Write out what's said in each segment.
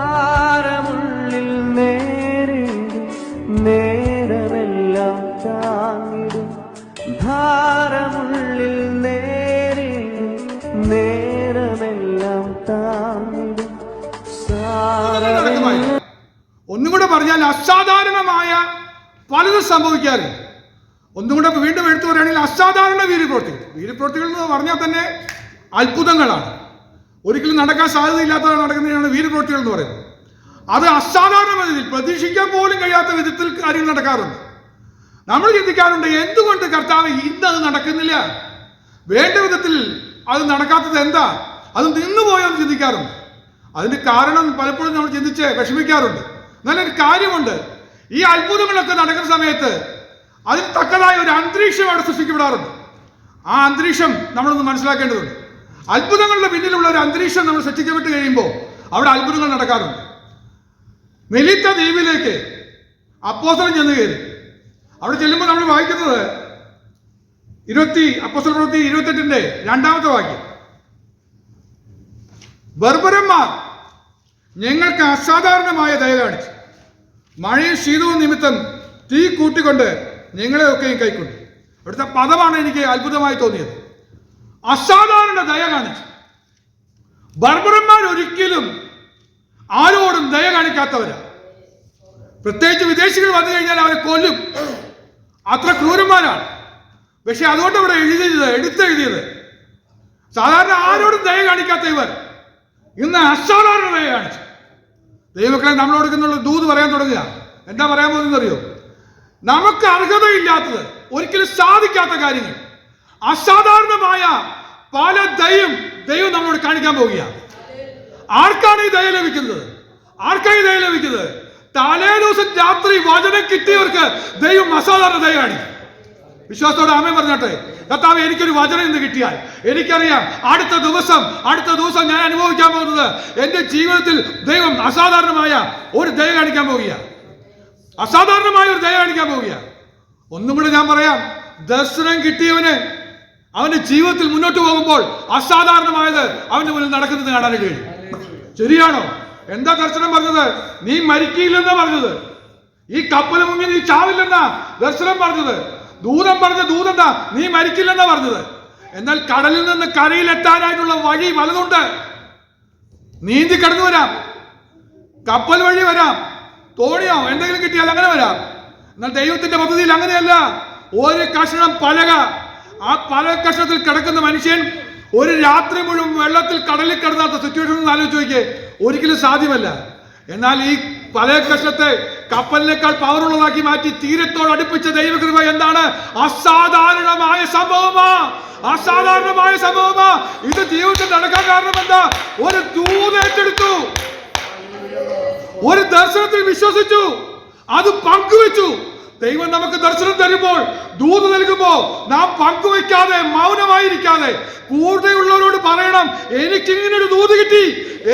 ഭാരമുള്ളിൽ നേരിടും നേരമെല്ലാം താങ്ങിടും. ഭാരമുള്ളിൽ നേരിടും നേരമെല്ലാം താങ്ങിടും. ഒന്നും കൂടെ പറഞ്ഞാൽ അസാധാരണമായ പലതും സംഭവിക്കാറുണ്ട് ഒന്നും കൂടെ വീണ്ടും എടുത്തു പറയുകയാണെങ്കിൽ അസാധാരണ വീര്യപ്രവൃത്തികൾ വീര്യപ്രവൃത്തികൾ എന്ന് പറഞ്ഞാൽ തന്നെ അത്ഭുതങ്ങളാണ്. ഒരിക്കലും നടക്കാൻ സാധ്യതയില്ലാത്തതാണ് നടക്കുന്നതിനാണ് വീരപ്രവൃത്തികൾ എന്ന് പറയുന്നത്. അത് അസാധാരണ വിധത്തിൽ പ്രതീക്ഷിക്കാൻ പോലും കഴിയാത്ത വിധത്തിൽ കാര്യങ്ങൾ നടക്കാറുണ്ട്. നമ്മൾ ചിന്തിക്കാറുണ്ട് എന്തുകൊണ്ട് കർത്താവ് ഇന്ന് അത് നടക്കുന്നില്ല? വേണ്ട വിധത്തിൽ അത് നടക്കാത്തത് എന്താ? അത് നിന്നുപോയോ എന്ന് ചിന്തിക്കാറുണ്ട്. അതിന്റെ കാരണം പലപ്പോഴും നമ്മൾ ചിന്തിച്ച് വിഷമിക്കാറുണ്ട്. നല്ലൊരു കാര്യമുണ്ട് ഈ അത്ഭുതങ്ങളൊക്കെ നടക്കുന്ന സമയത്ത് അതിന് തക്കതായ ഒരു അന്തരീക്ഷം അവിടെ സൃഷ്ടിക്കപ്പെടാറുണ്ട്. ആ അന്തരീക്ഷം നമ്മളൊന്ന് മനസ്സിലാക്കേണ്ടതുണ്ട്. അത്ഭുതങ്ങളുടെ പിന്നിലുള്ള ഒരു അന്തരീക്ഷം നമ്മൾ സൃഷ്ടിക്കപ്പെട്ട് കഴിയുമ്പോൾ അവിടെ അത്ഭുതങ്ങൾ നടക്കാറുണ്ട്. മെലിത്ത ദ്വീപിലേക്ക് അപ്പോസലം ചെന്ന് കയറി. അവിടെ ചെല്ലുമ്പോൾ നമ്മൾ വായിക്കുന്നത് ഇരുപത്തി അപ്പോസല പ്രവൃത്തി ഇരുപത്തെട്ടിന്റെ രണ്ടാമത്തെ വാക്യം. ബർബരന്മാർ ഞങ്ങൾക്ക് അസാധാരണമായ ദയ കാണിച്ചു. മഴയും ശീതവും നിമിത്തം തീ കൂട്ടിക്കൊണ്ട് ഞങ്ങളെ ഒക്കെയും കൈക്കൊണ്ടു. അവിടുത്തെ പദമാണ് എനിക്ക് അത്ഭുതമായി തോന്നിയത്. അസാധാരണ ദയ കാണിച്ചു. ബർബറന്മാർ ഒരിക്കലും ആരോടും ദയ കാണിക്കാത്തവരാ. പ്രത്യേകിച്ച് വിദേശികൾ വന്നു കഴിഞ്ഞാൽ അവരെ കൊല്ലും. അത്ര ക്രൂരന്മാരാണ്. പക്ഷെ അതുകൊണ്ട് ഇവിടെ എഴുതിയത് എടുത്തെഴുതിയത് സാധാരണ ആരോടും ദയ കാണിക്കാത്ത ഇവർ. ഇന്ന് അസാധാരണ ദയ കാണിച്ചു. ദൈവക്കളെ നമ്മളോട് കൊടുക്കുന്നുള്ള ദൂത് പറയാൻ തുടങ്ങുക. എന്താ പറയാൻ പോകുന്നതെന്നറിയോ? നമുക്ക് അർഹതയില്ലാത്തത് ഒരിക്കലും സാധിക്കാത്ത കാര്യങ്ങൾ. അസാധാരണമായ പല ദയം ദൈവം നമ്മളോട് കാണിക്കാൻ പോവുകയാണ്. ആർക്കാണ് ഈ ദയ ലഭിക്കുന്നത്? ആർക്കാണ് ഈ ദയ ലഭിക്കുന്നത്? തലേ ദിവസം രാത്രി വചനം കിട്ടിയവർക്ക് ദൈവം അസാധാരണ ദയ കാണിക്കും വിശ്വാസത്തോടെ ആമേ പറഞ്ഞോട്ടെ. കർത്താവ് എനിക്കൊരു വചനം ഇന്ന് കിട്ടിയാൽ എനിക്കറിയാം അടുത്ത ദിവസം അടുത്ത ദിവസം ഞാൻ അനുഭവിക്കാൻ പോകുന്നത് എന്റെ ജീവിതത്തിൽ ദൈവം അസാധാരണമായ ഒരു ദയ കാണിക്കാൻ പോവുകയാണ്. അസാധാരണമായ ഒരു ദയ കാണിക്കാൻ പോവുകയാണ്. ഒന്നും കൂടെ ഞാൻ പറയാം ദർശനം കിട്ടിയവന് അവന്റെ ജീവിതത്തിൽ മുന്നോട്ട് പോകുമ്പോൾ അസാധാരണമായത് അവന്റെ മുന്നിൽ നടക്കുന്നത് കാണാൻ കഴിയും. ശരിയാണോ? എന്താ ദർശനം പറഞ്ഞത്? നീ മരിക്കില്ലെന്നാ പറഞ്ഞത്. ഈ കപ്പൽ മുങ്ങി നീ ചാവില്ലെന്നാ ദർശനം പറഞ്ഞത്. ദൂതം പറഞ്ഞ ദൂതെന്താ നീ മരിക്കില്ലെന്നാ പറഞ്ഞത്. എന്നാൽ കടലിൽ നിന്ന് കരയിലെത്താനായിട്ടുള്ള വഴി വലതുണ്ട്. നീന്തി കടന്നു വരാം. കപ്പൽ വഴി വരാം. തോണിയോ എന്തെങ്കിലും കിട്ടിയാൽ അങ്ങനെ വരാം. എന്നാൽ ദൈവത്തിന്റെ പദ്ധതിയിൽ അങ്ങനെയല്ല. ഒരു കഷണം പലക ആ പലക കഷണത്തിൽ കിടക്കുന്ന മനുഷ്യൻ ഒരു രാത്രി മുഴുവൻ വെള്ളത്തിൽ കടലിൽ കിടന്നാത്ത സിറ്റുവേഷൻ ഒന്ന് ആലോചിച്ച് നോക്കിയേ. ഒരിക്കലും സാധ്യമല്ല. എന്നാൽ ഈ പല കഷണത്തെ കപ്പലിനേക്കാൾ പവറുള്ളതാക്കി മാറ്റി തീരത്തോട് അടുപ്പിച്ച ദൈവകൃപ എന്താണ്? അസാധാരണമായ സംഭവമാ. അസാധാരണമായ സംഭവമാ. ഇത് ജീവിതത്തിൽ നടക്കാൻ കാരണം എന്താ? ഒരു ദൂത് ഏറ്റെടുത്തു. ഒരു ദർശനത്തിൽ വിശ്വസിച്ചു. അത് പങ്കുവെച്ചു. ദൈവം നമുക്ക് ദർശനം തരുമ്പോൾ ദൂത് നൽകുമ്പോൾ നാം പങ്കുവെക്കാതെ മൗനമായിരിക്കാതെ കൂടെയുള്ളവരോട് പറയണം എനിക്ക് ഇങ്ങനെ ഒരു ദൂത് കിട്ടി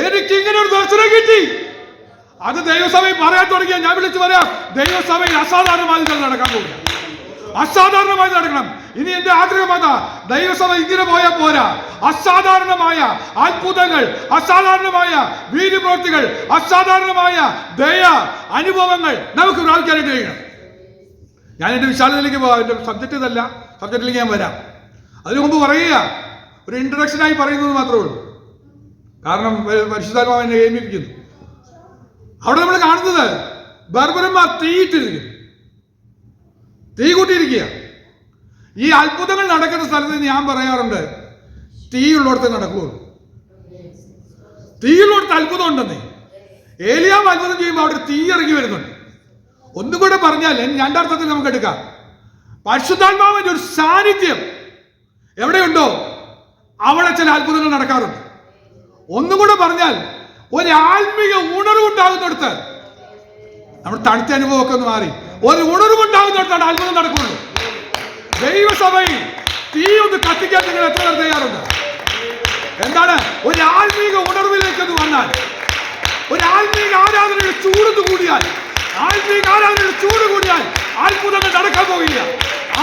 എനിക്ക് ഇങ്ങനെ ഒരു ദർശനം കിട്ടി. അത് ദൈവസഭയിൽ പറയാൻ തുടങ്ങിയാൽ ഞാൻ വിളിച്ചു പറയാം ദൈവസഭയിൽ അസാധാരണമായി നടക്കാൻ പോകും അസാധാരണമായി നടക്കണം. ഇനി എന്റെ ആഗ്രഹം അതാ ദൈവസഭ ഇങ്ങനെ പോയാൽ പോരാ. അസാധാരണമായ അത്ഭുതങ്ങൾ അസാധാരണമായ വീര്യപ്രവൃത്തികൾ അസാധാരണമായ ദയ അനുഭവങ്ങൾ നമുക്ക് പ്രാപിക്കാനായിട്ട് കഴിയണം. ഞാൻ എന്റെ വിശാലതയിലേക്ക് പോകാം. എന്റെ സബ്ജക്റ്റ് ഇതല്ല. സബ്ജക്റ്റിലേക്ക് ഞാൻ വരാം. അതിനു മുമ്പ് പറയുക. ഒരു ഇൻട്രഡക്ഷനായി പറയുന്നത് മാത്രമേ ഉള്ളൂ. കാരണം പരിശുദ്ധാത്മാവ് എന്നെ ഏൽപ്പിക്കുന്നു. അവിടെ നമ്മൾ കാണുന്നത് ബർബരന്മാർ തീയിട്ടിരിക്കുന്നു തീ കൂട്ടിയിരിക്കുക. ഈ അത്ഭുതങ്ങൾ നടക്കുന്ന സ്ഥലത്ത് ഞാൻ പറയാറുണ്ട് തീയുള്ളിടത്ത് നടക്കുകയുള്ളൂ തീയുള്ളിടത്ത് അത്ഭുതം ഉണ്ടെന്നേ. ഏലിയാവ് അത്ഭുതം ചെയ്യുമ്പോൾ അവിടെ തീ ഇറങ്ങി വരുന്നുണ്ട്. ഒന്നും കൂടെ പറഞ്ഞാൽ രണ്ടർത്ഥത്തിൽ നമുക്ക് എടുക്കാം. പരിശുദ്ധാത്മാവിന്റെ ഒരു സാന്നിധ്യം എവിടെയുണ്ടോ അവിടെ ചില അത്ഭുതങ്ങൾ നടക്കാറുണ്ട്. ഒന്നും കൂടെ പറഞ്ഞാൽ ഒരു ആത്മീയ ഉണർവുണ്ടാകുന്നിടത്ത് നമ്മുടെ തണുത്ത അനുഭവമൊക്കെ ഒന്ന് മാറി. ഒരു ഉണർവുണ്ടാകുന്നിടത്താണ് അത്ഭുതം നടക്കുന്നത്. ദൈവസഭയിൽ തീ ഒന്ന് കത്തിക്കാൻ നിങ്ങൾ എത്ര പേർ തയ്യാറുണ്ട്? എന്താണ്? ഒരു ആത്മീക ഉണർവിലേക്ക് വന്നാൽ ഒരു ആത്മീക ആരാധനയുടെ ചൂടൊന്ന് കൂടിയാൽ ആത്മീക ആരാധനയുടെ ചൂട് കൂടിയാൽ അത്ഭുതങ്ങൾ നടക്കാൻ പോകില്ല.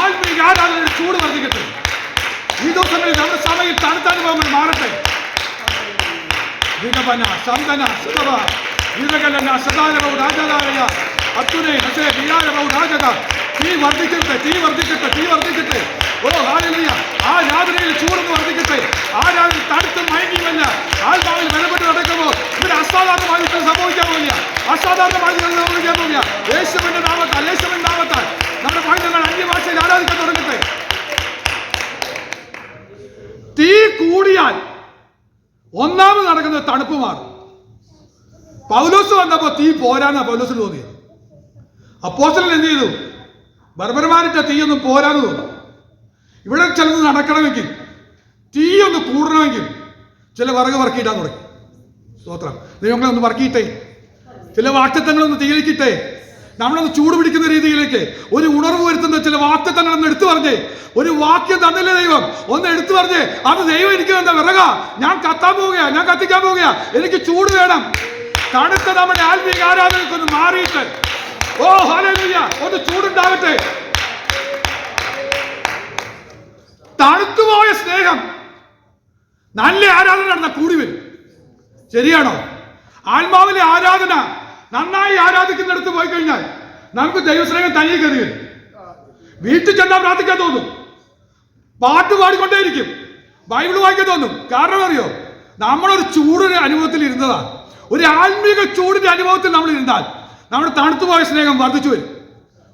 ആത്മീക ആരാധനയുടെ ചൂട് വർദ്ധിക്കട്ടെ. ഈ ദിവസങ്ങളിൽ നമ്മുടെ സഭയിൽ തണുത്ത അനുഭവങ്ങൾ മാറട്ടെ. വികപന സന്തന സുഗമ, വിവകലന സദാനവ രാജകാരയ അത്തുനെ ഹസേ വിരാരവു രാജക തീ വർദ്ധിക്കട്ടെ തീ വർദ്ധിക്കട്ടെ തീ വർദ്ധിക്കട്ടെ. ഓ ഹാലിയ ആ രാത്രിയിൽ ചൂടൊന്ന് വർദ്ധിക്കട്ടെ. ആ രാത്രി തടുത്ത് മയങ്ങിയുമല്ല. ആത്മാവിൽ ബലപ്പെട്ട് നടക്കുമ്പോൾ ഇവിടെ അസാധാരണമായി സംഭവിക്കാൻ പോകില്ല. അസാധാരണമായി യേശുവിന്റെ നാമത്താൽ യേശുവിന്റെ നാമത്താൽ. നമ്മുടെ പൈതങ്ങൾ അന്യഭാഷയിൽ ആരാധിക്കാൻ തുടങ്ങട്ടെ. തീ കൂടിയാൽ ഒന്നാമത് നടക്കുന്നത് തണുപ്പ് മാറും പൗലോസ് വന്നപ്പോ തീ പോരാന്നാ പൗലോസിന് തോന്നിയത്. അപ്പോസ്റ്റലൻ എന്ത് ചെയ്തു? ബർബർമാരിട്ട തീയൊന്നും പോരാന്ന് തോന്നി ഇവിടെ ചിലത് നടക്കണമെങ്കിൽ തീയൊന്ന് കൂടണമെങ്കിൽ ചില വിറക് വർക്കിയിട്ടാൻ തുടങ്ങി. സ്തോത്രം. ദൈവങ്ങളെ ഒന്ന് വർക്കിയിട്ടേ ചില വാക്തത്വങ്ങളൊന്ന് തീയിലേക്കിട്ടേ നമ്മളൊന്ന് ചൂട് പിടിക്കുന്ന രീതിയിലേക്ക് ഒരു ഉണർവ് വരുത്തുന്ന ചില വാക്ക് തന്നെ ഒന്ന് എടുത്തു പറഞ്ഞേ. ഒരു വാക്യം തന്നില്ലേ ദൈവം? ഒന്ന് എടുത്തു പറഞ്ഞേ. അത് ദൈവം എനിക്ക് എന്താ വിറക. ഞാൻ കത്താൻ പോവുകയാ. ഞാൻ കത്തിക്കാൻ പോവുകയാ. എനിക്ക് ചൂട് വേണം. തണുത്ത നമ്മുടെ ആത്മീക ആരാധനയ്ക്ക് ഒന്ന് മാറിയിട്ട്. ഓ ഹല്ലേലൂയ. ഒന്ന് ചൂടുണ്ടാകട്ടെ. തണുത്തുപോയ സ്നേഹം നല്ല ആരാധന നടന്ന കൂടി വരും. ശരിയാണോ? ആത്മാവിലെ ആരാധന നന്നായി ആരാധിക്കുന്നിടത്ത് പോയി കഴിഞ്ഞാൽ നമുക്ക് ദൈവസ്നേഹം തനിയെ കയറി വരും. വീട്ടിൽ ചെന്നാൽ പ്രാർത്ഥിക്കാൻ തോന്നും. പാട്ട് പാടിക്കൊണ്ടേയിരിക്കും. ബൈബിൾ വായിക്കാൻ തോന്നും. കാരണം അറിയോ? നമ്മളൊരു ചൂടിന്റെ അനുഭവത്തിൽ ഇരുന്നതാണ്. ഒരു ആത്മീക ചൂടിന്റെ അനുഭവത്തിൽ നമ്മൾ ഇരുന്നാൽ നമ്മുടെ തണുത്തുപോയ സ്നേഹം വർദ്ധിച്ചു വരും.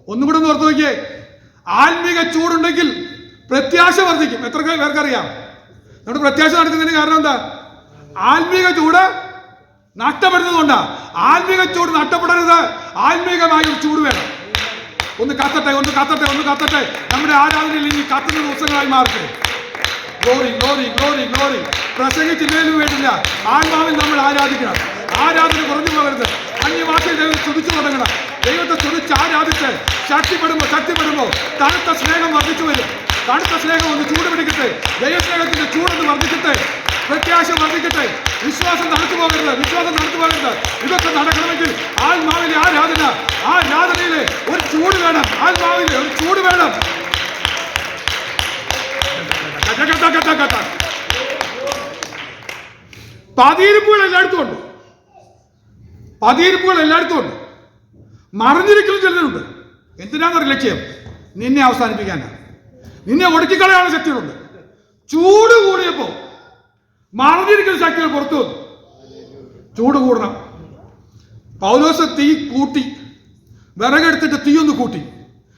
ഒന്നും കൂടെ ഓർത്ത് നോക്കിയേ. ആത്മീക ചൂടുണ്ടെങ്കിൽ പ്രത്യാശ വർദ്ധിക്കും. എത്ര പേർക്കറിയാം? നമ്മുടെ പ്രത്യാശ നടക്കുന്നതിന് കാരണം എന്താ? ആത്മീക ചൂട് നഷ്ടപ്പെടുന്നതുകൊണ്ടാ. ആത്മീക ചൂട് നഷ്ടപ്പെടരുത്. ആത്മീകമായ ഒരു ചൂട് വേണം. ഒന്ന് കത്തട്ടെ ഒന്ന് കത്തട്ടെ ഒന്ന് കത്തട്ടെ. നമ്മുടെ ആരാധനയിൽ ഇനി കത്തുന്ന ദിവസങ്ങളായി മാറട്ടെ. ഗ്ലോറി ഗ്ലോറി ഗ്ലോറി ഗ്ലോറി പ്രസംഗിച്ചില്ലേലും വേണ്ടില്ല. ആത്മാവിൽ നമ്മൾ ആരാധിക്കണം. ആരാധന കുറഞ്ഞു പോകരുത്. അന്യഭാഷയിൽ ദൈവം സ്തുതിച്ചു തുടങ്ങണം. ദൈവത്തെ സ്തുതിച്ച് ആരാധിച്ച് ശക്തിപ്പെടുമ്പോ ശക്തിപ്പെടുമ്പോ തണുത്ത സ്നേഹം വർദ്ധിച്ചു വരും. തണുത്ത സ്നേഹം ഒന്ന് ചൂട് പിടിക്കട്ടെ ദൈവസ്നേഹത്തിന്റെ ചൂടൊന്ന് വർദ്ധിക്കട്ടെ. പ്രത്യാശ വർദ്ധിക്കട്ടെ. വിശ്വാസം നടത്തു പോകരുത്. വിശ്വാസം നടത്തു പോകരുത്. ഇതൊക്കെ നടക്കണമെങ്കിൽ ആത്മാവിലെ ആരാധന ആ ആരാധനയിലെ ഒരു ചൂട് വേണം. ആത്മാവിലെ ഒരു ചൂട് വേണം. പതിയിരിപ്പുകൾ എല്ലായിടത്തും ഉണ്ട്. പതിയിരിപ്പുകൾ എല്ലായിടത്തും ഉണ്ട്. മറിഞ്ഞിരിക്കലും ചിലരുണ്ട്. എന്തിനാന്നൊരു ലക്ഷ്യം? നിന്നെ അവസാനിപ്പിക്കാനാണ് നിന്നെ ഒടുക്കിക്കളയാനുള്ള ശക്തികളുണ്ട്. ചൂട് കൂടിയപ്പോ മറിഞ്ഞിരിക്കുന്ന ശക്തികൾ പുറത്തു വന്നു. ചൂട് കൂടണം. പൗലോസ് തീ കൂട്ടി. വിറകെടുത്തിട്ട് തീ ഒന്ന് കൂട്ടി.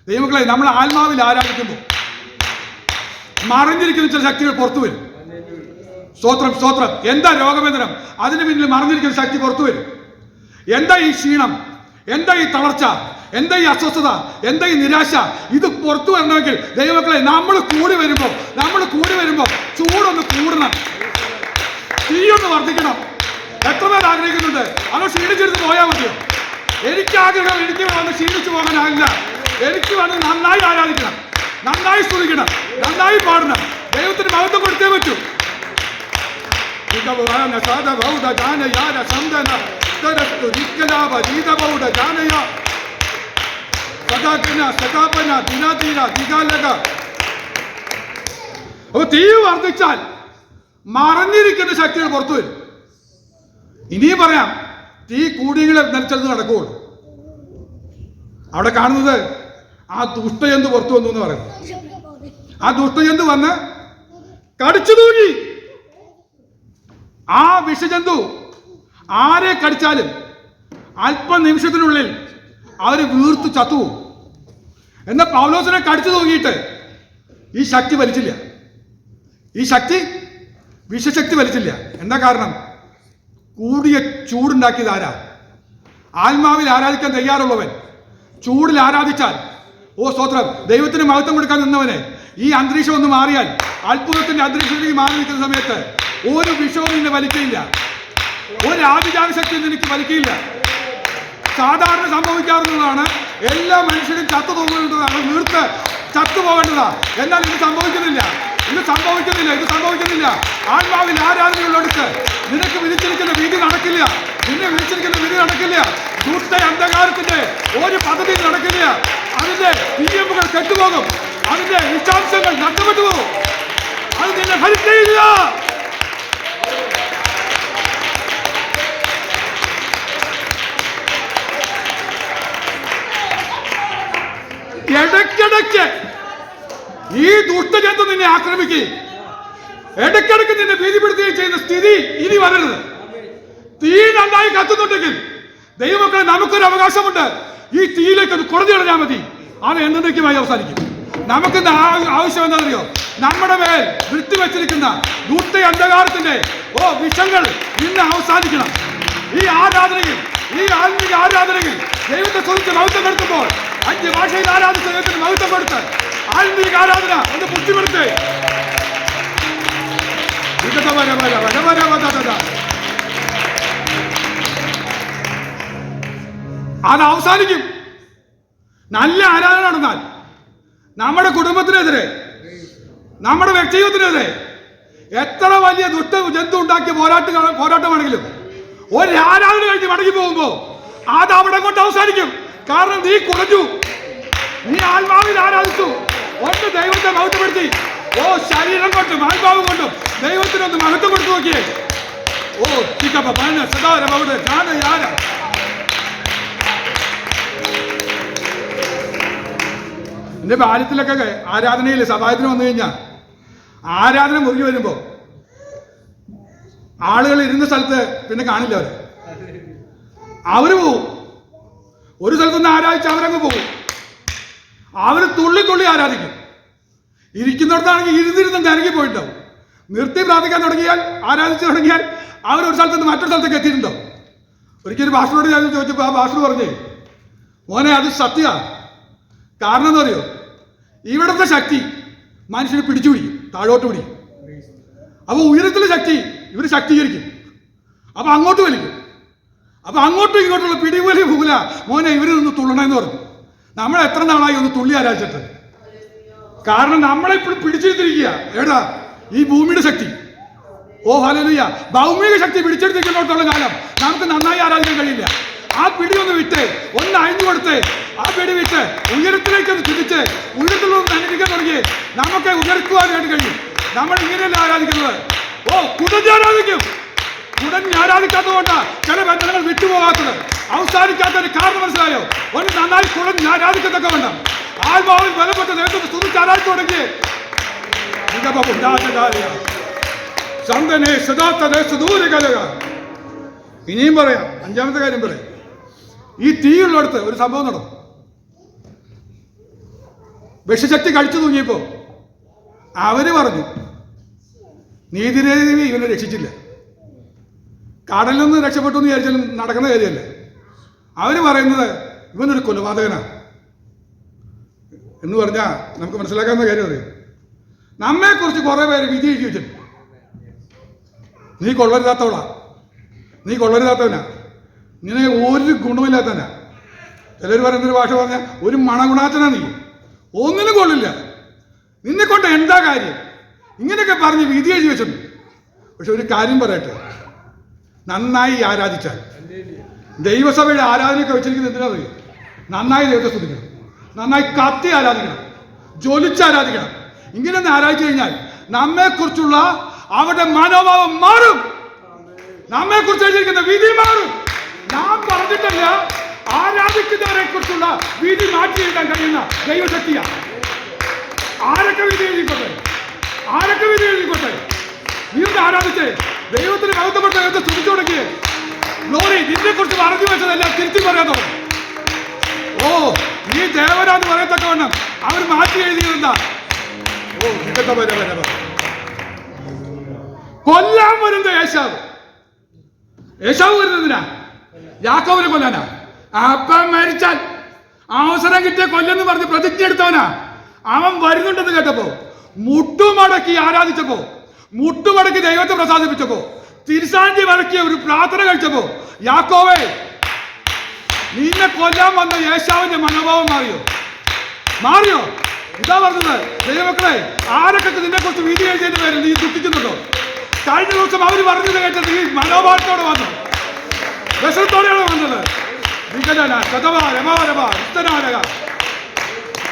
ദൈവങ്ങളെ നമ്മൾ ആത്മാവിൽ ആരാധിക്കുമ്പോൾ മറിഞ്ഞിരിക്കുന്ന ചില ശക്തികൾ പുറത്തു വരും. സ്തോത്രം സ്തോത്രം. എന്താ രോഗബന്ധനം? അതിന് പിന്നിൽ മറിഞ്ഞിരിക്കുന്ന ശക്തി പുറത്തു വരും. എന്താ ഈ ക്ഷീണം? എന്താ ഈ തളർച്ച? എന്താ ഈ അസ്വസ്ഥത? എന്താ ഈ നിരാശ? ഇത് പുറത്തു വരണമെങ്കിൽ ദൈവമക്കളെ നമ്മൾ കൂടി വരുമ്പോൾ നമ്മൾ കൂടി വരുമ്പോൾ ചൂടൊന്ന് കൂടണം. തീയൊന്ന് വർദ്ധിക്കണം. എത്ര പേർ ആഗ്രഹിക്കുന്നുണ്ട്? അത് ക്ഷീണിച്ചിരുന്ന് പോയാൽ മതിയോ? എനിക്ക് ആഗ്രഹം എനിക്ക് വന്ന് ക്ഷീണിച്ചു പോകാനാകില്ല എനിക്ക് വന്ന് നന്നായി ആരാധിക്കണം. നന്നായി സ്തുതിക്കണം. നന്നായി പാടണം. ദൈവത്തിന് മഹത്വം കൊടുത്തേ പറ്റൂ. ദിനാതീന ദിഗാലക. ഓ തീ വർദ്ധിച്ചാൽ മറഞ്ഞിരിക്കുന്ന ശക്തികൾ പുറത്തു വരും. ഇനിയും പറയാം തീ കൂടിയെങ്കിലേ നനച്ചത് നടക്കുകയുള്ളൂ. അവിടെ കാണുന്നത് ആ ദുഷ്ടജന്തു പുറത്തു വന്നു എന്ന് പറയുന്നു. ആ ദുഷ്ടജന്തു വന്ന് കടിച്ചു തൂങ്ങി. ആ വിഷജന്തു ആരെ കടിച്ചാലും അല്പനിമിഷത്തിനുള്ളിൽ അവർ വീർത്തു ചത്തു എന്ന പൗലോസിനെ കടിച്ചു തൂങ്ങിയിട്ട് ഈ ശക്തി വലിച്ചില്ല. ഈ ശക്തി വിഷശക്തി വലിച്ചില്ല. എന്താ കാരണം? കൂടിയ ചൂടുണ്ടാക്കിയത് ആരാ? ആത്മാവിൽ ആരാധിക്കാൻ തയ്യാറുള്ളവൻ. ചൂടിൽ ആരാധിച്ചാൽ ഓ സ്തോത്രം ദൈവത്തിന് മഹത്വം കൊടുക്കാൻ നിന്നവനെ ഈ അന്തരീക്ഷം ഒന്ന് മാറിയാൽ അത്ഭുതത്തിന്റെ അന്തരീക്ഷത്തിലേക്ക് മാറി നിൽക്കുന്ന സമയത്ത് ഒരു വിഷവും നിന്നെ വലിക്കയില്ല ഒരു ആഭിചാര ശക്തി നിനക്ക് വലിക്കയില്ല സാധാരണ സംഭവിക്കാറുള്ളതാണ് എല്ലാ മനുഷ്യരും ചത്തു തോന്നുന്നതാണ്. നിർത്ത് ചത്തു പോകേണ്ടതാണ് എന്നാൽ ഇത് സംഭവിക്കുന്നില്ല. ഇത് സംഭവിക്കുന്നില്ല ഇത് സംഭവിക്കുന്നില്ല. ആത്മാവിൽ ആരാധനയുള്ളടുത്ത് നിനക്ക് വിളിച്ചിരിക്കുന്ന വിധി നടക്കില്ല. നിന്നെ വിളിച്ചിരിക്കുന്ന വിധി നടക്കില്ല. ദുഷ്ട അന്ധകാരത്തിന്റെ ഒരു പദ്ധതി നടക്കില്ല. അതിന്റെ ഇയമ്പുകൾ കെട്ടുപോകും. അതിന്റെ വിശാംശങ്ങൾ നഷ്ടപ്പെട്ടു പോകും. അത് നിന്നെ ഹരിക്കുകയില്ല ഇടയ്ക്കിടയ്ക്ക് ഈ ദുഷ്ടജന്തു നിന്നെ ആക്രമിക്കുകയും ഇടയ്ക്കിടയ്ക്ക് നിന്നെ ഭീതിപ്പെടുത്തുകയും ചെയ്യുന്ന സ്ഥിതി ഇനി വരരുത്. തീ നന്നായി കത്തുന്നുണ്ടെങ്കിൽ ദൈവമക്കളെ നമുക്കൊരു അവകാശമുണ്ട്. ഈ തീയിലേക്ക് അത് കുറഞ്ഞു കളഞ്ഞാൽ മതി. അത് എന്നേക്കുമായി അവസാനിക്കും. നമുക്ക് ആവശ്യം എന്താണെന്നറിയോ? നമ്മുടെ മേൽ വൃത്തി വെച്ചിരിക്കുന്ന ദുഷ്ട അന്ധകാരത്തിന്റെ ഓ വിഷങ്ങൾ ഇന്ന് അവസാനിക്കണം. ഈ ആരാധനയിൽ ഈ ആത്മീയ ആരാധനയിൽ ദൈവത്തെ കുറിച്ച് മഹത്വം കൊടുക്കുമ്പോൾ അഞ്ച് ഭാഷയിൽ ആരാധിച്ച ദൈവത്തിന് മഹത്വം കൊടുത്ത് ആത്മീയ ആരാധന ഒന്ന് വര. അത് അവസാനിക്കും. നല്ല ആരാധന നടന്നാൽ നമ്മുടെ കുടുംബത്തിനെതിരെ നമ്മുടെ വ്യക്തിത്വത്തിനെതിരെ എത്ര വലിയ ദുഷ്ട ജന്തു ഉണ്ടാക്കിയ പോരാട്ട പോരാട്ടമാണെങ്കിലും ഒരു ആരാധന കഴിഞ്ഞ് മടങ്ങി പോകുമ്പോ അത് അവിടെ കൊണ്ട് അവസാനിക്കും. കാരണം നീ കുറഞ്ഞു. നീ ആത്മാവിൽ ആരാധിച്ചു. ഒന്ന് ദൈവത്തെ മഹത്വപ്പെടുത്തി. ഓ ശരീരം കൊണ്ടും ആത്മാവ് കൊണ്ടും ദൈവത്തിനൊന്ന് മഹത്വം കൊടുത്തു നോക്കിയേ. ഓ ചിക്കപ്പ പന്ന സദാര അവിടെ. ജാന യാര എന്റെ ബാല്യത്തിലൊക്കെ ആരാധനയിൽ സഭായത്തിന് വന്നു കഴിഞ്ഞാൽ ആരാധന മുറിഞ്ഞു വരുമ്പോൾ ആളുകൾ ഇരുന്ന സ്ഥലത്ത് പിന്നെ കാണില്ല അവർ. അവർ പോവും. ഒരു സ്ഥലത്തുനിന്ന് ആരാധിച്ച് അവരങ്ങ് പോകും അവർ തുള്ളി തുള്ളി ആരാധിക്കും. ഇരിക്കുന്നിടത്താണെങ്കിൽ ഇരുന്നിരുന്ന് കരങ്ങി പോയിട്ടുണ്ടാവും. നിർത്തി പ്രാർത്ഥിക്കാൻ തുടങ്ങിയാൽ ആരാധിച്ചു തുടങ്ങിയാൽ അവർ ഒരു സ്ഥലത്ത് നിന്ന് മറ്റൊരു സ്ഥലത്തേക്ക് എത്തിയിട്ടുണ്ടാവും ഒരിക്കലും ഒരു ഭാഷയോട് ഞാൻ ചോദിച്ചപ്പോൾ ആ ഭാഷ പറഞ്ഞേ മോനെ അത് സത്യ. കാരണം എന്താ അറിയോ? ഇവിടുത്തെ ശക്തി മനുഷ്യനെ പിടിച്ചു പിടിക്കും താഴോട്ട് പിടിക്കും. അപ്പോൾ ഉയരത്തിലെ ശക്തി ഇവർ ശക്തീകരിക്കും. അപ്പോൾ അങ്ങോട്ട് വലിക്കും. അപ്പോൾ അങ്ങോട്ടും ഇങ്ങോട്ടുള്ള പിടിവലി പോകില്ല മോനെ ഇവരിൽ നിന്ന് തുള്ളണമെന്ന് പറഞ്ഞു. നമ്മൾ എത്ര നാളായി ഒന്ന് തുള്ളി ആരാച്ചിട്ട്? കാരണം നമ്മളെ ഇപ്പോൾ പിടിച്ചെടുത്തിരിക്കുക എടാ ഈ ഭൂമിയുടെ ശക്തി. ഓ ഹലലിയ ഭൗമിക ശക്തി പിടിച്ചെടുത്തിരിക്കുന്നിടത്തോളം കാലം നമുക്ക് നന്നായി ആരാധിക്കാൻ കഴിയില്ല. ആ പിടി ഒന്ന് വിട്ട് ഒന്ന് അഴിഞ്ഞു കൊടുത്ത് ആ പിടി വിട്ട് ഉയരത്തിലേക്ക് ഒന്ന് ചിന്തിച്ച് ഉയരത്തിലൊന്ന് അനുഭവിക്കാൻ തുടങ്ങി. നമുക്ക് ഉയർത്തുവാനായിട്ട് കഴിയും. നമ്മൾ ഇങ്ങനെയല്ല ആരാധിക്കുന്നത്? ഓ കുടഞ്ഞ് ആരാധിക്കും. കുടഞ്ഞ് ആരാധിക്കാത്തതുകൊണ്ടാണ് ചില ബന്ധനങ്ങൾ വിട്ടുപോകാത്തത്. അവസാനിക്കാത്ത ഒരു കാരണം മനസ്സിലായോ? ഒന്ന് നന്നായി കുടഞ്ഞ് ആരാധിക്കത്തൊക്കെ വേണം ആത്മാവിൽ ബലപ്പെട്ട നേതൃത്വം സ്തുതിച്ച് ആരാധിച്ചു തുടങ്ങി സന്തനെ സദാത്തനെ സുദൂര കലക. ഇനിയും പറയാം. അഞ്ചാമത്തെ കാര്യം പറയാം. ഈ തീയുള്ളടുത്ത് ഒരു സംഭവം നടന്നു. വിഷശക്തി കഴിച്ചു തൂങ്ങിയപ്പോ അവർ പറഞ്ഞു നീതിരേവി ഇവനെ രക്ഷിച്ചില്ല. കടലിൽ നിന്ന് രക്ഷപ്പെട്ടു എന്ന് വിചാരിച്ചാലും നടക്കുന്ന കാര്യമല്ല. അവർ പറയുന്നത് ഇവനൊരു കൊലപാതകനാണ് എന്ന് പറഞ്ഞാൽ നമുക്ക് മനസ്സിലാക്കാവുന്ന കാര്യം അറിയാം നമ്മെക്കുറിച്ച് കുറേ പേര് വിധി എഴുതി വെച്ചിട്ടുണ്ട്. നീ കൊള്ളരുതാത്തവളാ. നീ കൊള്ളരുതാത്തവനാ. നിന്നെ ഒരു ഗുണമില്ലാത്തവനാ. ചിലർ പറയുന്നൊരു ഭാഷ പറഞ്ഞാൽ ഒരു മണഗുണാച്ചനാ നീ. ഒന്നിനും കൊള്ളില്ല. നിന്നെ കൊണ്ട് എന്താ കാര്യം? ഇങ്ങനെയൊക്കെ പറഞ്ഞ് വിധി എഴുതി വെച്ചിട്ടുണ്ട്. പക്ഷെ ഒരു കാര്യം പറയട്ടെ. നന്നായി ആരാധിച്ചാൽ. ദൈവസഭയുടെ ആരാധനയൊക്കെ വെച്ചിരിക്കുന്നത് എന്തിനാ നന്നായി ദൈവത്തെ സ്തുതിക്കണം. നന്നായി കത്തി ആരാധിക്കണം. ജ്വലിച്ച് ആരാധിക്കണം. ഇങ്ങനെ ആരാധിച്ചു കഴിഞ്ഞാൽ നമ്മെക്കുറിച്ചുള്ള അവരുടെ മനോഭാവം മാറും. നമ്മെക്കുറിച്ച് എഴുതിയിരിക്കുന്ന വിധി മാറും. നാം പറഞ്ഞിട്ടല്ല ആരാധിക്കുന്നവരെ കുറിച്ചുള്ള വിധി മാറ്റി എഴുതാൻ കഴിയുന്ന ദൈവശക്തിയാണ് ആരൊക്കെ വിധി എഴുതിക്കോട്ടെ? ആരൊക്കെ വിധി എഴുതിക്കോട്ടെ? നീ ആരാധിച്ചേ. ദൈവത്തിന് മഹത്വപ്പെട്ട ദൈവത്തെ തുടങ്ങിയേ ഗ്ലോറി നിന്നെ കുറിച്ച് പറഞ്ഞു വെച്ചതെല്ലാം തിരുത്തി പറയാൻ തുടങ്ങി. ഓ നീ ദേവനാന്ന് പറയത്തക്കവണ്ണം അവർ മാറ്റി എഴുതിയിരുന്നാ ഓ. കൊല്ലാൻ വരുന്ന യേശാവ് യേശാവ് വരുന്നതിനാ യാക്കോവിനെ കൊല്ലാനാ? അപ്പം മരിച്ചാൽ അവസരം കിട്ടിയ കൊല്ലെന്ന് പറഞ്ഞ് പ്രതിജ്ഞ എടുത്തവനാ? അവൻ വരുന്നുണ്ടെന്ന് കേട്ടപ്പോ മുട്ടുമടക്കി ആരാധിച്ചപ്പോ മുട്ടുമടക്കി ദൈവത്തെ പ്രസാദിപ്പിച്ചപ്പോ തിരുസാഞ്ചി മടക്കിയ ഒരു പ്രാർത്ഥന കഴിച്ചപ്പോ യാക്കോവേ നിന്നെ കൊല്ലാൻ വന്ന യേശാവിന്റെ മനോഭാവം മാറിയോ? മാറിയോ? ഇതാ പറഞ്ഞത് ദൈവമക്കളെ ആരൊക്കെ നിന്നെ കുറിച്ച് വിധി കഴിച്ചതിന്റെ പേരിൽ നീ ദുഃഖിക്കുന്നുണ്ടോ? കഴിഞ്ഞ ദിവസം അവർ പറഞ്ഞത് കേട്ടത് നീ മനോഭാവത്തോടെ വന്നു. വിഷത്തോടെയാണ് വന്നത്.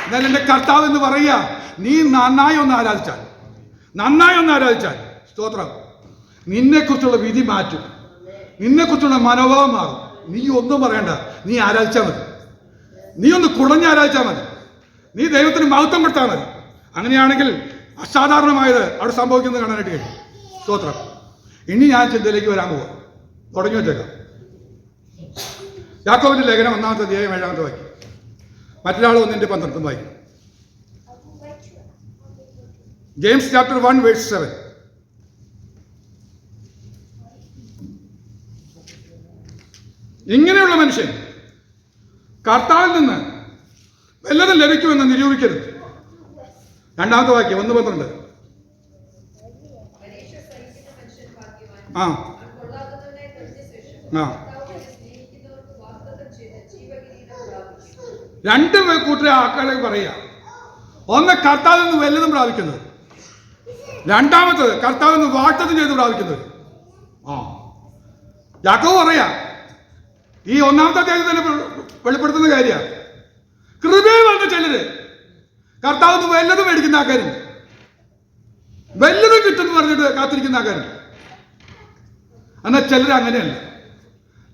എന്നാൽ എന്റെ കർത്താവ് എന്ന് പറയുക നീ നന്നായി ഒന്ന് ആരാധിച്ചാൽ. നന്നായി ഒന്ന് ആരാധിച്ചാൽ. സ്തോത്രം. നിന്നെക്കുറിച്ചുള്ള വിധി മാറ്റും. നിന്നെക്കുറിച്ചുള്ള മനോഭാവം മാറും. നീ ഒന്നും പറയണ്ട. നീ ആരാധിച്ചാൽ മതി. നീ ഒന്ന് കുടഞ്ഞ് ആരാധിച്ചാൽ മതി. നീ ദൈവത്തിന് മഹത്വം കൊടുത്താൽ മതി. അങ്ങനെയാണെങ്കിൽ അസാധാരണമായത് അവിടെ സംഭവിക്കുന്നത് കാണാനായിട്ട് കഴിയും. സ്തോത്രം. ഇനി ഞാൻ ചിന്തയിലേക്ക് വരാൻ പോവാം. തുടങ്ങി വെച്ചേക്കാം. യാക്കോവിന്റെ ലേഖനം ഒന്നാമത്തെ അധ്യായം ഏഴാമത്തെ വായിക്കും മറ്റൊരാൾ ഒന്നിന്റെ പന്ത്രണ്ടും വായിക്കും. James chapter one verse seven. ഇങ്ങനെയുള്ള മനുഷ്യൻ കർത്താവിൽ നിന്ന് വല്ലതും ലഭിക്കുമെന്ന് നിരൂപിക്കരുത്. രണ്ടാമത്തെ വാക്യം ഒന്ന് പന്ത്രണ്ട്. ആ. ആ. രണ്ട് കൂട്ടരെ ആൾക്കാരെ പറയുക. ഒന്ന് കർത്താവിൽ നിന്ന് വല്ലതും പ്രാപിക്കുന്നത്. രണ്ടാമത്തത് കർത്താവ് വാട്ടത്തിന് വാട്ടത്തും ചെയ്ത് പ്രാപിക്കുന്നത് ആ. യാക്കോ പറയാ ഈ ഒന്നാമത്തെ അദ്ദേഹം തന്നെ വെളിപ്പെടുത്തുന്ന കാര്യമാണ് കൃപയെ വന്ന ചിലര് കർത്താവ് വല്ലതും മേടിക്കുന്ന ആൾക്കാരുണ്ട് വല്ലതും കിട്ടുമെന്ന് പറഞ്ഞിട്ട് കാത്തിരിക്കുന്ന ആൾക്കാരുണ്ട് എന്നാൽ ചിലർ അങ്ങനെയല്ല.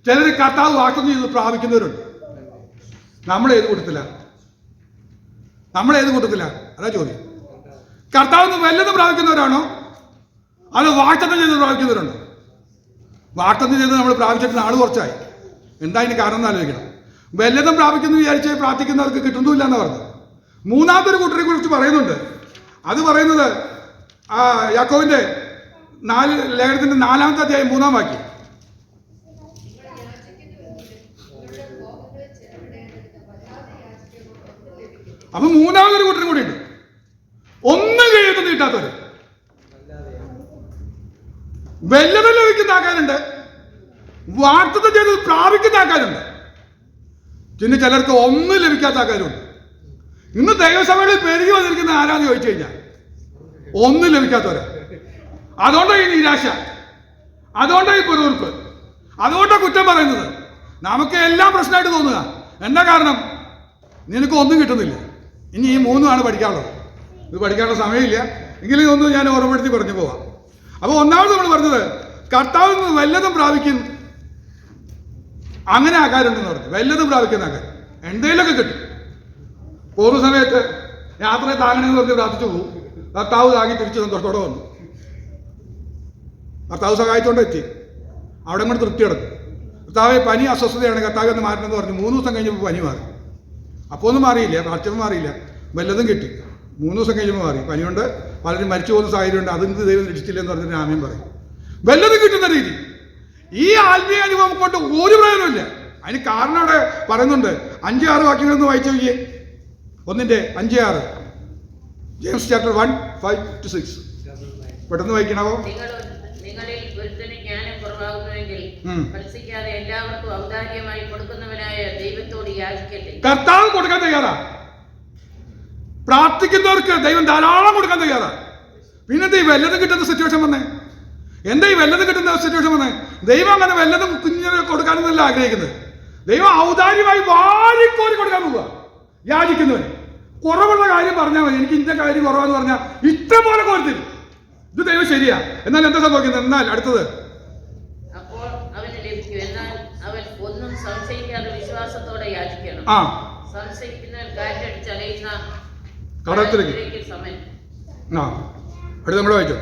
ചിലർ കർത്താവ് വാട്ടത്തിന് ചെയ്ത് പ്രാപിക്കുന്നവരുണ്ട്. നമ്മൾ ഏത് കൂട്ടത്തില നമ്മൾ ഏത് കൂട്ടത്തില അതാ ചോദ്യം. കർത്താവ് വല്ലതും പ്രാപിക്കുന്നവരാണോ? അത് വാക്തത്വം ചെയ്ത് പ്രാപിക്കുന്നവരുണ്ടോ? വാക്തത്വം ചെയ്ത് നമ്മൾ പ്രാപിച്ചിട്ട് ആൾ കുറച്ചായി. എന്താ അതിന് കാരണം എന്ന് ആലോചിക്കണം. വല്ലതും പ്രാപിക്കുന്നു വിചാരിച്ച് പ്രാർത്ഥിക്കുന്നവർക്ക് കിട്ടുന്നില്ല എന്ന് പറഞ്ഞു മൂന്നാമത്തെ ഒരു കൂട്ടരെ കുറിച്ച് പറയുന്നുണ്ട്. അത് പറയുന്നത് ആ യാക്കോവിന്റെ നാല് ലേഖനത്തിന്റെ നാലാമത്തെ അധ്യായം മൂന്നാം വാക്യം. അപ്പൊ മൂന്നാമതൊരു കൂട്ടരും കൂടി ഉണ്ട്. ഒന്നും കഴിയുന്നു കിട്ടാത്തവര് വല്ലതും വയ്ക്കുന്ന ആൾക്കാരുണ്ട്. വാർത്തത്തെ ചെയ്ത് പ്രാപിക്കുന്ന പിന്നെ ചിലർക്ക് ഒന്നും ലഭിക്കാത്ത ആൾക്കാരുണ്ട്. ഇന്ന് ദൈവസഭകളിൽ പെരുകി വന്നിരിക്കുന്ന ആരാന്ന് ചോദിച്ചു കഴിഞ്ഞാൽ ഒന്നും ലഭിക്കാത്തവരാ. അതുകൊണ്ടാണ് ഈ നിരാശ. അതുകൊണ്ടാണ് ഈ പിറുവിറുപ്പ് അതുകൊണ്ടാണ് കുറ്റം പറയുന്നത്. നമുക്ക് എല്ലാം പ്രശ്നമായിട്ട് തോന്നുക. എന്താ കാരണം? നിനക്ക് ഒന്നും കിട്ടുന്നില്ല. ഇനി ഈ മൂന്നുമാണ് പഠിക്കാനുള്ളത്. ഇത് പഠിക്കാനുള്ള സമയമില്ല. എങ്കിലും ഇതൊന്നും ഞാൻ ഓർമ്മപ്പെടുത്തി പറഞ്ഞു പോവാം. അപ്പോൾ ഒന്നാമത് നമ്മൾ പറഞ്ഞത് കർത്താവിൽ നിന്ന് വല്ലതും പ്രാപിക്കും. അങ്ങനെ ആകാരുണ്ടെന്ന് പറഞ്ഞു. വല്ലതും പ്രാപിക്കുന്ന ആകാരം. എന്തെങ്കിലുമൊക്കെ കിട്ടും. പോകുന്ന സമയത്ത് യാത്രയെ താങ്ങണമെന്ന് പറഞ്ഞ് പ്രാർത്ഥിച്ചു പോകും കർത്താവ് താങ്ങി തിരിച്ച് സന്തോഷത്തോടെ വന്നു. കർത്താവ് സഹായിച്ചുകൊണ്ട് എത്തി. അവിടെ കൊണ്ട് തൃപ്തി കിടക്കും കർത്താവ് പനി അസ്വസ്ഥതയാണ്. കർത്താവ് എന്ന് മാറ്റണമെന്ന് പറഞ്ഞു. മൂന്ന് ദിവസം കഴിഞ്ഞപ്പോൾ പനി മാറി. അപ്പോൾ ഒന്നും മാറിയില്ല. പ്രാർത്ഥന മാറിയില്ല. വല്ലതും കിട്ടി. മൂന്ന് ദിവസം കഴിഞ്ഞ് മാറി. പനിയുണ്ട് പലരും മരിച്ചു പോകുന്ന സാഹചര്യമുണ്ട്. അതിന് ദൈവം രക്ഷിച്ചില്ല എന്ന് പറഞ്ഞിട്ട് രാമ്യം പറയും. വല്ലതും കിട്ടുന്ന രീതി. ഈ ആത്മീയ അനുഭവം കൊണ്ട് ഒരു പ്രയോജനമില്ല അതിന് കാരണം അവിടെ പറയുന്നുണ്ട്. അഞ്ച് ആറ് വാക്യങ്ങളൊന്ന് വായിച്ചു നോക്കിയേ. ഒന്നിന്റെ അഞ്ച് ആറ് James chapter one five to six പെട്ടെന്ന് വായിക്കണമോ? നിങ്ങളിൽ ഒരുത്തന് ജ്ഞാനം കുറവാകുന്നുവെങ്കിൽ ഉം. മത്സിക്കാതെ എല്ലാവർക്കും ഔദാര്യമായി കൊടുക്കുന്നവനായ ദൈവത്തോട് യാചിക്കട്ടെ. കർത്താവ് കൊടുക്കാൻ തയ്യാറാ. പ്രാർത്ഥിക്കുന്നവർക്ക് ദൈവം ധാരാളം കൊടുക്കാൻ തയ്യാറാണ് പിന്നെന്താ ഈ വല്ലതും കിട്ടുന്ന സിറ്റുവേഷൻ വന്നേ? എന്താ ഈ വല്ലതും കിട്ടുന്ന സിറ്റുവേഷൻ വന്നേ? ദൈവം അങ്ങനെ വല്ലതും കുഞ്ഞിനെ കൊടുക്കാനൊന്നല്ല ആഗ്രഹിക്കുന്നത്. ദൈവം ഔദാര്യമായി വാരിക്കോരി കൊടുക്കാൻ പോവുക. യാചിക്കുന്നവന്. കുറവുള്ള കാര്യം പറഞ്ഞാൽ മതി. എനിക്ക് ഇന്ന കാര്യം കുറവാന്ന് പറഞ്ഞാൽ ഇഷ്ടം പോലെ കോരത്തില്ല ഇത് ദൈവം ശരിയാ. എന്നാൽ എന്താ സംഭവിക്കുന്നത്? എന്നാൽ അടുത്തത്. ഒന്നും സംശയിക്കാതെ വിശ്വാസത്തോടെ യാചിക്കണം. കടത്തിലേക്ക്. ആ അടുത്ത നമ്മൾ വായിച്ചോ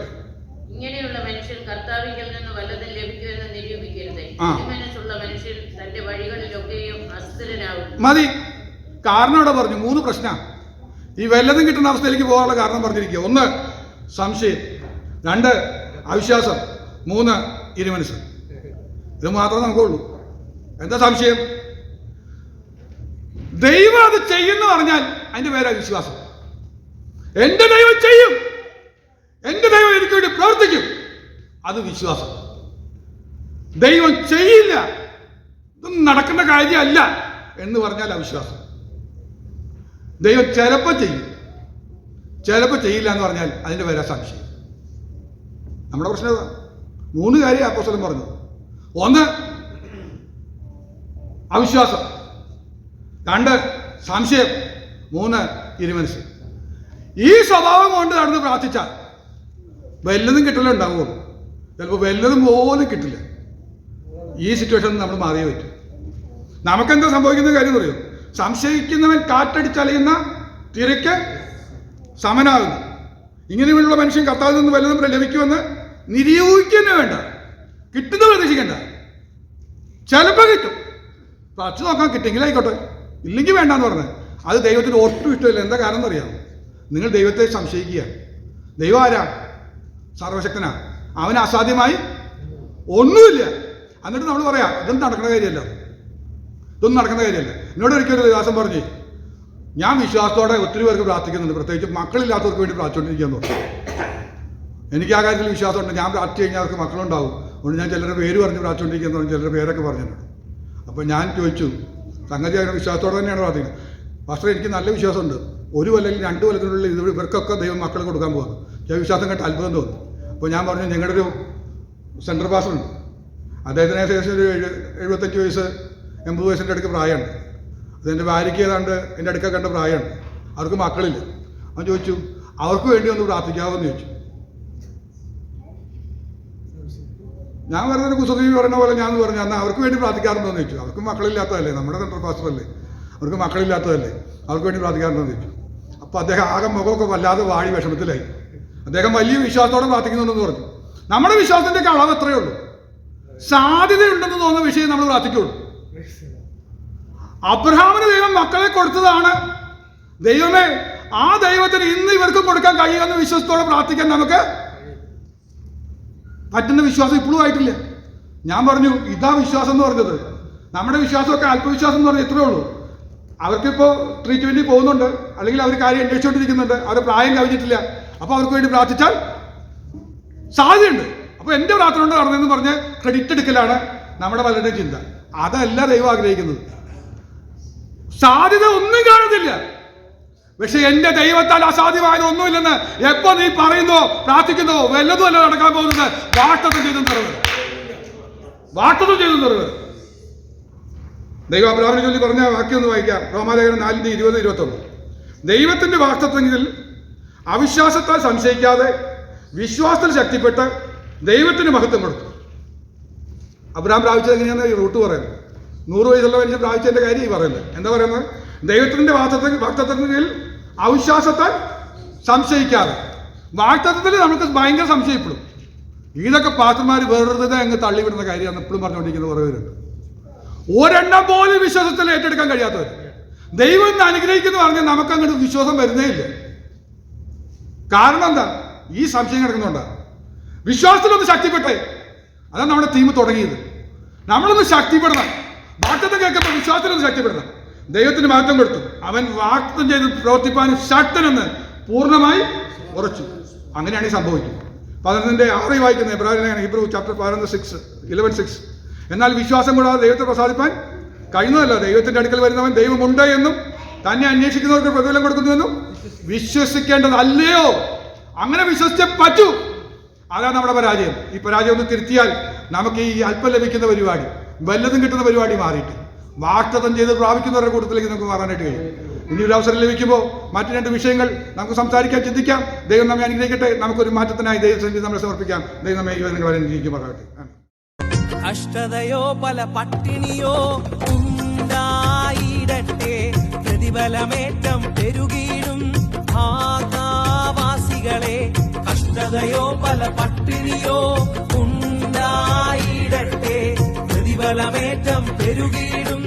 ഇങ്ങനെയുള്ള മനുഷ്യൻ കർത്താവിങ്കിൽ നിന്ന് വല്ലതും ലഭിക്കുമെന്ന് നിരൂപിക്കരുത്. മനസ്സുള്ള മനുഷ്യൻ തന്റെ വഴികളിലൊക്കെയും അസ്ഥിരനാകും. മതി. കാരണം ഇവിടെ പറഞ്ഞു മൂന്ന് പ്രശ്ന. ഈ വല്ലതും കിട്ടുന്ന അവസ്ഥയിലേക്ക് പോകാനുള്ള കാരണം പറഞ്ഞിരിക്കുക. ഒന്ന് സംശയം. രണ്ട് അവിശ്വാസം. മൂന്ന് ഇരുമനസ് ഇത് മാത്രമേ നമുക്കുള്ളൂ. എന്താ സംശയം? ദൈവം അത് ചെയ്യുന്നു പറഞ്ഞാൽ അതിന്റെ പേരാ വിശ്വാസം. എന്റെ ദൈവം ചെയ്യും. എന്റെ ദൈവം എനിക്ക് വേണ്ടി പ്രവർത്തിക്കും. അത് വിശ്വാസം. ദൈവം ചെയ്യില്ല. ഇതൊന്നും നടക്കുന്ന കാര്യമല്ല എന്ന് പറഞ്ഞാൽ അവിശ്വാസം. ദൈവം ചിലപ്പോൾ ചെയ്യും. ചിലപ്പോൾ ചെയ്യില്ല എന്ന് പറഞ്ഞാൽ അതിന്റെ പേരാ സംശയം. നമ്മുടെ പ്രശ്നം. മൂന്ന് കാര്യം അപ്പോസ്വലം പറഞ്ഞു. ഒന്ന് അവിശ്വാസം. രണ്ട് സംശയം. മൂന്ന് ഇരുമനസ് ഈ സ്വഭാവം കൊണ്ട് നടന്ന് പ്രാർത്ഥിച്ചാൽ വല്ലതും കിട്ടില്ല ഉണ്ടാവുള്ളൂ. ചിലപ്പോൾ വല്ലതും പോലും കിട്ടില്ല. ഈ സിറ്റുവേഷൻ നമ്മൾ മാറിയേ പറ്റും. നമുക്കെന്താ സംഭവിക്കുന്ന കാര്യം അറിയോ? സംശയിക്കുന്നവൻ കാറ്റടിച്ചലയുന്ന തിരക്ക് സമനാകുന്നു. ഇങ്ങനെയുള്ള മനുഷ്യൻ കർത്താവിൽ നിന്ന് വല്ലതും ലഭിക്കുമെന്ന് നിരൂപിക്കുക വേണ്ട. കിട്ടുന്ന പ്രതീക്ഷിക്കണ്ട. ചിലപ്പോൾ കിട്ടും. പച്ച നോക്കാൻ കിട്ടിയെങ്കിൽ ആയിക്കോട്ടെ ഇല്ലെങ്കിൽ വേണ്ടെന്ന് പറഞ്ഞത് അത് ദൈവത്തിന് ഒട്ടും ഇഷ്ടമില്ല. എന്താ കാരണം എന്നറിയാം നിങ്ങൾ ദൈവത്തെ സംശയിക്കുക. ദൈവം ആരാ? സർവശക്തനാ. അവന് അസാധ്യമായി ഒന്നുമില്ല. എന്നിട്ട് നമ്മൾ പറയാം ഇതൊന്നും നടക്കുന്ന കാര്യമല്ല. ഇതൊന്നും നടക്കുന്ന കാര്യമല്ല. എന്നോട് ഒരിക്കലും ദാസം പറഞ്ഞു ഞാൻ വിശ്വാസത്തോടെ ഒത്തിരി പേർക്ക് പ്രാർത്ഥിക്കുന്നുണ്ട്. പ്രത്യേകിച്ച് മക്കളില്ലാത്തവർക്ക് വേണ്ടി പ്രാർത്ഥിച്ചുകൊണ്ടിരിക്കുകയെന്ന് പറഞ്ഞു. എനിക്ക് ആ കാര്യത്തിൽ വിശ്വാസമുണ്ട്. ഞാൻ പ്രാർത്ഥിച്ചു കഴിഞ്ഞാൽ അവർക്ക് മക്കളുണ്ടാവും. അതുകൊണ്ട് ഞാൻ ചിലരുടെ പേര് പറഞ്ഞ് പ്രാർത്ഥിച്ചുകൊണ്ടിരിക്കുന്നു പറഞ്ഞു ചിലരുടെ പേരൊക്കെ പറഞ്ഞിട്ടുണ്ട്. അപ്പോൾ ഞാൻ ചോദിച്ചു സംഗതി അങ്ങനെ വിശ്വാസത്തോടെ തന്നെയാണ് പ്രാർത്ഥിക്കുന്നത്? പക്ഷേ എനിക്ക് നല്ല വിശ്വാസമുണ്ട്. ഒരു കൊല്ലെങ്കിൽ രണ്ട് കൊല്ലത്തിനുള്ളിൽ ഇത് ഇവർക്കൊക്കെ ദൈവം മക്കൾ കൊടുക്കാൻ പോകുന്നു ജൈവവിശ്വാസം വിശ്വാസം കേട്ട് അത്ഭുതം തോന്നുന്നു അപ്പോൾ ഞാൻ പറഞ്ഞു ഞങ്ങളുടെ ഒരു സെൻട്രൽ പാസ്റ്ററുണ്ട് അദ്ദേഹത്തിന് ഏകദേശം ഒരു എഴു എഴുപത്തഞ്ച് വയസ്സ് എൺപത് വയസ്സിന്റെ അടുക്ക് പ്രായമുണ്ട്. അതെന്റെ ഭാര്യയ്ക്ക് ഏതാണ്ട് എന്റെ അടുക്ക കണ്ട പ്രായമുണ്ട്. അവർക്ക് മക്കളില്ല. അവൻ ചോദിച്ചു അവർക്ക് വേണ്ടി ഒന്ന് പ്രാർത്ഥിക്കാമോ എന്ന് ചോദിച്ചു. ഞാൻ ഒരു കുസൃതി പറയുന്ന പോലെ ഞാൻ പറഞ്ഞു എന്നാൽ അവർക്ക് വേണ്ടി പ്രാർത്ഥിക്കാറുണ്ടോ? എന്ന് ചോദിച്ചു. അവർക്ക് മക്കളില്ലാത്തതല്ലേ നമ്മുടെ സെൻട്രൽ പാസ്റ്ററല്ലേ. അവർക്ക് മക്കളില്ലാത്തതല്ലേ അവർക്ക് വേണ്ടി പ്രാർത്ഥിക്കാറുണ്ടോ? എന്ന് ചോദിച്ചു. അപ്പോൾ അദ്ദേഹം ആകെ മുഖമൊക്കെ വല്ലാതെ വാടി വിഷമത്തിലായി. അദ്ദേഹം വലിയ വിശ്വാസത്തോടെ പ്രാർത്ഥിക്കുന്നുണ്ടെന്ന് പറഞ്ഞു. നമ്മുടെ വിശ്വാസത്തിന്റെ അളവ് എത്രയേ ഉള്ളൂ. സാധ്യതയുണ്ടെന്ന് തോന്നുന്ന വിഷയം നമ്മൾ പ്രാർത്ഥിക്കുള്ളൂ. അബ്രഹാമിന് ദൈവം മക്കളെ കൊടുത്തതാണ്. ദൈവമേ ആ ദൈവത്തിന് ഇന്ന് ഇവർക്ക് കൊടുക്കാൻ കഴിയുമെന്ന് വിശ്വാസത്തോടെ പ്രാർത്ഥിക്കാൻ നമുക്ക് പറ്റുന്ന വിശ്വാസം ഇപ്പോഴും ആയിട്ടില്ല. ഞാൻ പറഞ്ഞു ഇതാ വിശ്വാസം എന്ന് പറഞ്ഞത്. നമ്മുടെ വിശ്വാസമൊക്കെ അല്പവിശ്വാസം എന്ന് പറഞ്ഞാൽ ഇത്രയേ ഉള്ളൂ. അവർക്കിപ്പോൾ ട്രീറ്റ്മെന്റിൽ പോകുന്നുണ്ട്. അല്ലെങ്കിൽ അവർ കാര്യം അന്വേഷിച്ചുകൊണ്ടിരിക്കുന്നുണ്ട് അവരുടെ പ്രായം കവിഞ്ഞിട്ടില്ല അപ്പോൾ അവർക്ക് വേണ്ടി പ്രാർത്ഥിച്ചാൽ സാധ്യതയുണ്ട്. അപ്പോൾ എന്റെ പ്രാർത്ഥന കൊണ്ട് നടന്നതെന്ന് പറഞ്ഞ് ക്രെഡിറ്റ് എടുക്കലാണ് നമ്മുടെ പലരുടെയും ചിന്ത. അതല്ല ദൈവം ആഗ്രഹിക്കുന്നത്. സാധ്യത ഒന്നും കാണുന്നില്ല പക്ഷെ എന്റെ ദൈവത്താൽ അസാധ്യമായത് ഒന്നുമില്ലെന്ന് എപ്പോ നീ പറയുന്നോ പ്രാർത്ഥിക്കുന്നോ വല്ലതും അല്ല നടക്കാൻ പോകുന്നത്. വാട്ടത്തും ചെയ്തു നിറവ് വാട്ടത്തും ചെയ്തു നിറവ് ദൈവം അബ്രാഹിനെ ചൊല്ലി പറഞ്ഞ വാക്യം ഒന്ന് വായിക്കാം. റോമാലേഖനം നാലിന്റെ ഇരുപത് ഇരുപത്തൊന്ന്. ദൈവത്തിന്റെ വാക്തത്വത്തിൽ അവിശ്വാസത്താൽ സംശയിക്കാതെ വിശ്വാസത്തിൽ ശക്തിപ്പെട്ട് ദൈവത്തിന് മഹത്വം കൊടുത്തു. അബ്രഹാം പ്രാപിച്ചത് എങ്ങനെയാണ് ഈ റൂട്ട് പറയുന്നത് നൂറ് വയസ്സുള്ള മനുഷ്യൻ പ്രാപിച്ചതിന്റെ കാര്യം ഈ പറയുന്നത് എന്താ പറയുന്നത്? ദൈവത്തിന്റെ വാക്തത്വ വാക്തത്വത്തിൽ അവിശ്വാസത്താൽ സംശയിക്കാതെ. വാക്തത്വത്തിൽ നമുക്ക് ഭയങ്കര സംശയപ്പെടും. ഇതൊക്കെ പാത്രന്മാർ വെറുതെ അങ്ങ് തള്ളിവിടുന്ന കാര്യമാണ് എപ്പോഴും പറഞ്ഞുകൊണ്ടിരിക്കുന്നത് കുറേ പേരുണ്ട്. ഒരെണ്ണം പോലും വിശ്വാസത്തിൽ ഏറ്റെടുക്കാൻ കഴിയാത്തവർ ദൈവം അനുഗ്രഹിക്കുന്നു പറഞ്ഞാൽ നമുക്ക് അങ്ങോട്ട് വിശ്വാസം വരുന്നേ ഇല്ല കാരണം എന്താ? ഈ സംശയം കിടക്കുന്നുണ്ട്. വിശ്വാസത്തിലൊന്ന് ശക്തിപ്പെട്ടേ. അതാണ് നമ്മുടെ ടീം തുടങ്ങിയത്. നമ്മളൊന്ന് ശക്തിപ്പെടണം. വാക്തത്വം കേൾക്കുമ്പോൾ വിശ്വാസത്തിലൊന്ന് ശക്തിപ്പെടണം. ദൈവത്തിന് മാറ്റം കൊടുത്തു. അവൻ വാക്തം ചെയ്ത് പ്രവർത്തിപ്പാൻ ശക്തനെന്ന് പൂർണമായി ഉറച്ചു. അങ്ങനെയാണ് ഈ സംഭവിക്കുന്നത്. പതിനൊന്നിന്റെ ആറ് വായിക്കുന്ന എബ്രാഹിം ഹിബ്രു ചാപ്റ്റർ പതിനൊന്ന് സിക്സ് ഇലവൻ സിക്സ് എന്നാൽ വിശ്വാസം കൂടാതെ ദൈവത്തെ പ്രസാദിപ്പാൻ കഴിയുന്നതല്ല. ദൈവത്തിന്റെ അടുക്കൽ വരുന്നവൻ ദൈവമുണ്ട് എന്നും തന്നെ അന്വേഷിക്കുന്നവർക്ക് പ്രതിഫലം കൊടുക്കുന്നുവെന്നും വിശ്വസിക്കേണ്ടതല്ലയോ? അങ്ങനെ വിശ്വസിച്ചേ പറ്റൂ. അതാണ് നമ്മുടെ പരാജയം. ഈ പരാജയം ഒന്ന് തിരുത്തിയാൽ നമുക്ക് ഈ അല്പം ലഭിക്കുന്ന പരിപാടി വല്ലതും കിട്ടുന്ന പരിപാടി മാറിയിട്ട് വാക്തത്വം ചെയ്ത് പ്രാപിക്കുന്നവരുടെ കൂട്ടത്തിലേക്ക് നമുക്ക് മാറാനായിട്ട് കഴിയും. ഇനി ഒരു അവസരം ലഭിക്കുമ്പോൾ മറ്റു രണ്ട് വിഷയങ്ങൾ നമുക്ക് സംസാരിക്കാൻ ചിന്തിക്കാം. ദൈവം നമ്മെ അനുഗ്രഹിക്കട്ടെ. നമുക്കൊരു മാറ്റത്തിനായി ദൈവസഞ്ചി നമ്മളെ സമർപ്പിക്കാം. ദൈവം നമ്മെ ഈ വരെ അനുഗ്രഹിക്കും അനുഗ്രഹിക്കുമാറാകട്ടെ ആമേൻ. കഷ്ടതയോ പല പട്ടിണിയോ ഉണ്ടായിടട്ടെ പ്രതിഫലമേറ്റം പെരുകീടും ഭാഗാവാസികളെ അഷ്ടതയോ പല പട്ടിണിയോ ഉണ്ടായിടട്ടെ പ്രതിഫലമേറ്റം പെരുകിയിടും